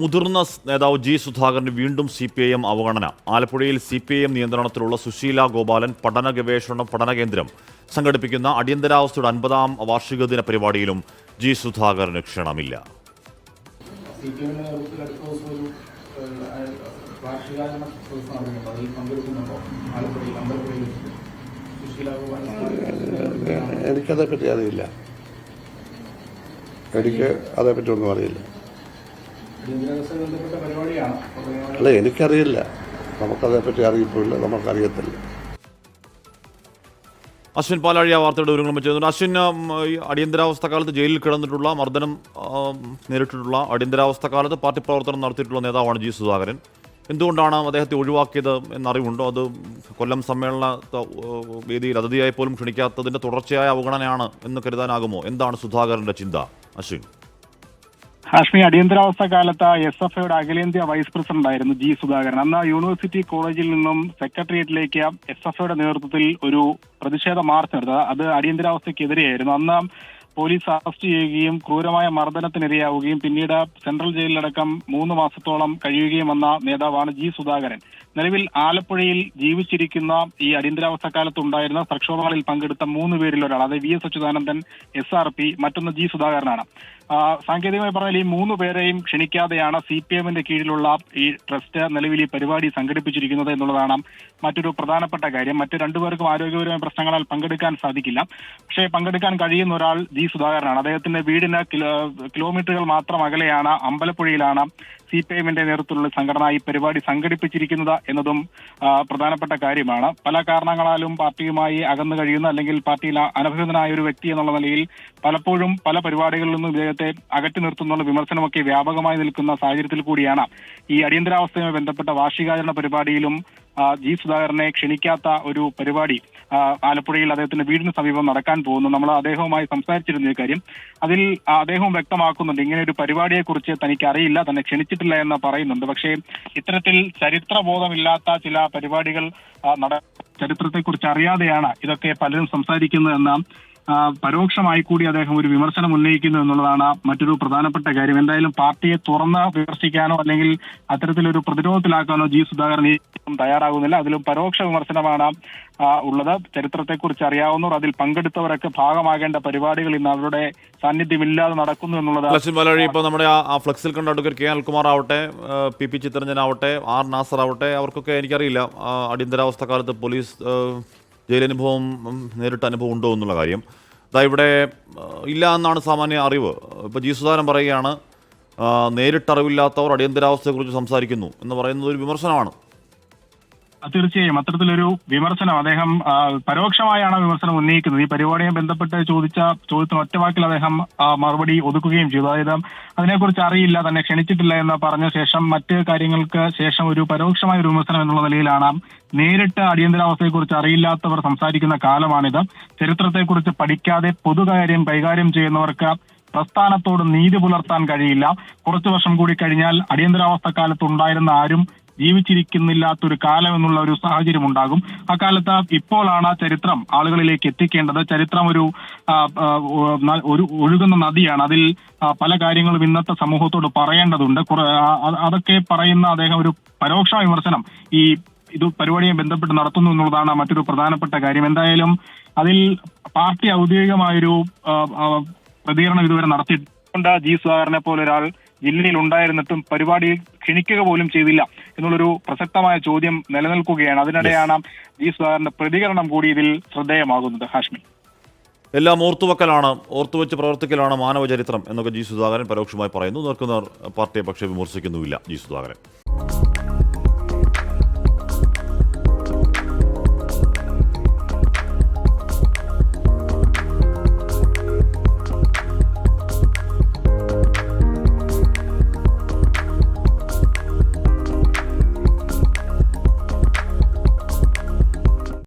മുതിർന്ന നേതാവ് ജി സുധാകരന് വീണ്ടും സി പി ഐ എം അവഗണന. ആലപ്പുഴയിൽ സി പി ഐ എം നിയന്ത്രണത്തിലുള്ള സുശീല ഗോപാലൻ പഠന ഗവേഷണ പഠന കേന്ദ്രം സംഘടിപ്പിക്കുന്ന അടിയന്തരാവസ്ഥയുടെ അൻപതാം വാർഷിക ദിന പരിപാടിയിലും ജി സുധാകരന് ക്ഷണമില്ല. എനിക്കതേപ്പറ്റി അറിയില്ല. എനിക്ക് അതേപ്പറ്റി ഒന്നും അറിയില്ല അടിയന്തരാവസ്ഥ ബന്ധപ്പെട്ട പരിപാടിയാണ് അപ്പോൾ അല്ല എനിക്കറിയില്ല. നമുക്കതേപ്പറ്റി അറിയിപ്പില്ല നമുക്കറിയത്തില്ല. അശ്വിൻ പാലാഴിയ ആ വാർത്തയുടെ വിവരങ്ങൾ വെച്ചിരുന്നു അശ്വിൻ അടിയന്തരാവസ്ഥ കാലത്ത് ജയിലിൽ കിടന്നിട്ടുള്ള മർദ്ദനം നേരിട്ടിട്ടുള്ള അടിയന്തരാവസ്ഥ കാലത്ത് പാർട്ടി പ്രവർത്തനം നടത്തിയിട്ടുള്ള നേതാവാണ് ജി സുധാകരൻ. എന്തുകൊണ്ടാണ് അദ്ദേഹത്തെ ഒഴിവാക്കിയത് എന്നറിവുണ്ടോ? അത് കൊല്ലം സമ്മേളന വേദിയിൽ അതിഥിയായി പോലും ക്ഷണിക്കാത്തതിന്റെ തുടർച്ചയായ അവഗണനയാണ് എന്ന് കരുതാനാകുമോ? എന്താണ് സുധാകരന്റെ ചിന്ത? അശ്വിൻ. ഹാഷ്മി അടിയന്തരാവസ്ഥ കാലത്ത് എസ് എഫ് ഐയുടെ അഖിലേന്ത്യാ വൈസ് പ്രസിഡന്റ് ആയിരുന്നു ജി സുധാകരൻ. അന്ന് യൂണിവേഴ്സിറ്റി കോളേജിൽ നിന്നും സെക്രട്ടേറിയറ്റിലേക്ക് എസ് എഫ് ഐയുടെ നേതൃത്വത്തിൽ ഒരു പ്രതിഷേധ മാർച്ച് നടത്തുക അത് അടിയന്തരാവസ്ഥയ്ക്കെതിരെയായിരുന്നു. അന്ന് പോലീസ് അറസ്റ്റ് ചെയ്യുകയും ക്രൂരമായ മർദ്ദനത്തിനിരയാവുകയും പിന്നീട് സെൻട്രൽ ജയിലിലടക്കം മൂന്ന് മാസത്തോളം കഴിയുകയും വന്ന നേതാവാണ് ജി സുധാകരൻ. നിലവിൽ ആലപ്പുഴയിൽ ജീവിച്ചിരിക്കുന്ന ഈ അടിയന്തരാവസ്ഥ കാലത്തുണ്ടായിരുന്ന പ്രക്ഷോഭങ്ങളിൽ പങ്കെടുത്ത മൂന്ന് പേരിൽ ഒരാൾ അതായത് V S Achuthanandan S R P മറ്റൊന്ന് ജി സുധാകരനാണ്. സാങ്കേതികമായി പറഞ്ഞാൽ ഈ മൂന്ന് പേരെയും ക്ഷണിക്കാതെയാണ് സി പി എമ്മിന്റെ കീഴിലുള്ള ഈ ട്രസ്റ്റ് നിലവിൽ ഈ പരിപാടി സംഘടിപ്പിച്ചിരിക്കുന്നത് എന്നുള്ളതാണ് മറ്റൊരു പ്രധാനപ്പെട്ട കാര്യം. മറ്റു രണ്ടുപേർക്കും ആരോഗ്യപരമായ പ്രശ്നങ്ങളാൽ പങ്കെടുക്കാൻ സാധിക്കില്ല. പക്ഷേ പങ്കെടുക്കാൻ കഴിയുന്ന ഒരാൾ ജി സുധാകരനാണ്. അദ്ദേഹത്തിന്റെ വീടിന് കിലോമീറ്ററുകൾ മാത്രം അകലെയാണ് അമ്പലപ്പുഴയിലാണ് സി പി എമ്മിന്റെ നേതൃത്വത്തിലുള്ള സംഘടന ഈ പരിപാടി സംഘടിപ്പിച്ചിരിക്കുന്നത് എന്നതും പ്രധാനപ്പെട്ട കാര്യമാണ്. പല കാരണങ്ങളാലും പാർട്ടിയുമായി അകന്നു കഴിയുന്ന അല്ലെങ്കിൽ പാർട്ടിയിൽ അനഭിഹിതനായ ഒരു വ്യക്തി എന്നുള്ള നിലയിൽ പലപ്പോഴും പല പരിപാടികളിൽ നിന്നും ഇദ്ദേഹത്തെ അകറ്റി നിർത്തുന്നുള്ള വിമർശനമൊക്കെ വ്യാപകമായി നിൽക്കുന്ന സാഹചര്യത്തിൽ കൂടിയാണ് ഈ അടിയന്തരാവസ്ഥയുമായി ബന്ധപ്പെട്ട വാർഷികാചരണ പരിപാടിയിലും ജി സുധാകരനെ ക്ഷണിക്കാത്ത ഒരു പരിപാടി ആലപ്പുഴയിൽ അദ്ദേഹത്തിന്റെ വീടിന് സമീപം നടക്കാൻ പോകുന്നു. നമ്മൾ അദ്ദേഹവുമായി സംസാരിച്ചിരുന്ന കാര്യം. അതിൽ അദ്ദേഹവും വ്യക്തമാക്കുന്നുണ്ട് ഇങ്ങനെ ഒരു പരിപാടിയെക്കുറിച്ച് തനിക്ക് അറിയില്ല തന്നെ ക്ഷണിച്ചിട്ടില്ല എന്ന് പറയുന്നുണ്ട്. പക്ഷേ ഇത്തരത്തിൽ ചരിത്രബോധമില്ലാത്ത ചില പരിപാടികൾ നട ചരിത്രത്തെക്കുറിച്ച് അറിയാതെയാണ് ഇതൊക്കെ പലരും സംസാരിക്കുന്നതെന്ന് പരോക്ഷമായി കൂടി അദ്ദേഹം ഒരു വിമർശനം ഉന്നയിക്കുന്നു എന്നുള്ളതാണ് മറ്റൊരു പ്രധാനപ്പെട്ട കാര്യം. എന്തായാലും പാർട്ടിയെ തുറന്ന് വിമർശിക്കാനോ അല്ലെങ്കിൽ അത്തരത്തിലൊരു പ്രതിരോധത്തിലാക്കാനോ ജി സുധാകരൻ തയ്യാറാകുന്നില്ല. അതിലും പരോക്ഷ വിമർശനമാണ് ഉള്ളത്. ചരിത്രത്തെക്കുറിച്ച് അറിയാവുന്നവർ അതിൽ പങ്കെടുത്തവരൊക്കെ ഭാഗമാകേണ്ട പരിപാടികൾ ഇന്ന് അവരുടെ സാന്നിധ്യമില്ലാതെ നടക്കുന്നു എന്നുള്ളത് ഇപ്പൊ നമ്മുടെ ആ ഫ്ലക്സിൽ കണ്ട അഡ്വക്കേറ്റ് കെ അൽകുമാർ ആവട്ടെ പി പി ചിത്തരഞ്ജൻ ആവട്ടെ ആർ നാസർ ആവട്ടെ അവർക്കൊക്കെ എനിക്കറിയില്ല അടിയന്തരാവസ്ഥ കാലത്ത് പോലീസ് ജയിലനുഭവം നേരിട്ട അനുഭവം ഉണ്ടോ എന്നുള്ള കാര്യം. അതാ ഇവിടെ ഇല്ല എന്നാണ് സാമാന്യ അറിവ്. ഇപ്പോൾ ജി സുധാരൻ പറയുകയാണ് നേരിട്ടറിവില്ലാത്തവർ അടിയന്തരാവസ്ഥയെക്കുറിച്ച് സംസാരിക്കുന്നു എന്ന് പറയുന്നത് ഒരു വിമർശനമാണ്. തീർച്ചയായും. അത്തരത്തിലൊരു വിമർശനം അദ്ദേഹം പരോക്ഷമായാണ് വിമർശനം ഉന്നയിക്കുന്നത്. ഈ പരിപാടിയെ ബന്ധപ്പെട്ട് ചോദിച്ച ചോദ്യത്തിന് ഒറ്റവാക്കിൽ അദ്ദേഹം മറുപടി ഒതുക്കുകയും ചെയ്തു. അതായത് അതിനെക്കുറിച്ച് അറിയില്ല തന്നെ ക്ഷണിച്ചിട്ടില്ല എന്ന് പറഞ്ഞ ശേഷം മറ്റ് കാര്യങ്ങൾക്ക് ശേഷം ഒരു പരോക്ഷമായ ഒരു വിമർശനം എന്നുള്ള നിലയിലാണ് നേരിട്ട് അടിയന്തരാവസ്ഥയെക്കുറിച്ച് അറിയില്ലാത്തവർ സംസാരിക്കുന്ന കാലമാണിത്. ചരിത്രത്തെക്കുറിച്ച് പഠിക്കാതെ പൊതുകാര്യം കൈകാര്യം ചെയ്യുന്നവർക്ക് പ്രസ്ഥാനത്തോട് നീതി പുലർത്താൻ കഴിയില്ല. കുറച്ചു വർഷം കൂടി കഴിഞ്ഞാൽ അടിയന്തരാവസ്ഥ കാലത്ത് ഉണ്ടായിരുന്ന ആരും ജീവിച്ചിരിക്കുന്നില്ലാത്തൊരു കാലം എന്നുള്ള ഒരു സാഹചര്യം ഉണ്ടാകും. അക്കാലത്ത് ഇപ്പോഴാണ് ചരിത്രം ആളുകളിലേക്ക് എത്തിക്കേണ്ടത്. ചരിത്രം ഒരു ഒരു ഒഴുകുന്ന നദിയാണ്. അതിൽ പല കാര്യങ്ങളും ഇന്നത്തെ സമൂഹത്തോട് പറയേണ്ടതുണ്ട്. അതൊക്കെ പറയുന്ന അദ്ദേഹം ഒരു പരോക്ഷ വിമർശനം ഈ ഇത് പരിപാടിയെ ബന്ധപ്പെട്ട് നടത്തുന്നു എന്നുള്ളതാണ് മറ്റൊരു പ്രധാനപ്പെട്ട കാര്യം. എന്തായാലും അതിൽ പാർട്ടി ഔദ്യോഗികമായൊരു പ്രതികരണം ഇതുവരെ നടത്തിയിട്ടുണ്ട്. ജി സുധാകരനെ പോലെ ഒരാൾ ജില്ലയിൽ ഉണ്ടായിരുന്നിട്ടും പരിപാടി ക്ഷണിക്കുക പോലും ചെയ്തില്ല എന്നുള്ളൊരു പ്രസക്തമായ ചോദ്യം നിലനിൽക്കുകയാണ്. അതിനിടെയാണ് ജി സുധാകരന്റെ പ്രതികരണം കൂടി ഇതിൽ ശ്രദ്ധേയമാകുന്നത്. ഹാഷ്മി. എല്ലാം ഓർത്തുവെക്കലാണ് ഓർത്തുവെച്ച് പ്രവർത്തിക്കലാണ് മാനവചരിത്രം എന്നൊക്കെ ജി സുധാകരൻ പരോക്ഷമായി പറയുന്നു. നിൽക്കുന്നവർ പാർട്ടിയെ പക്ഷേ വിമർശിക്കുന്നുമില്ല ജി സുധാകരൻ.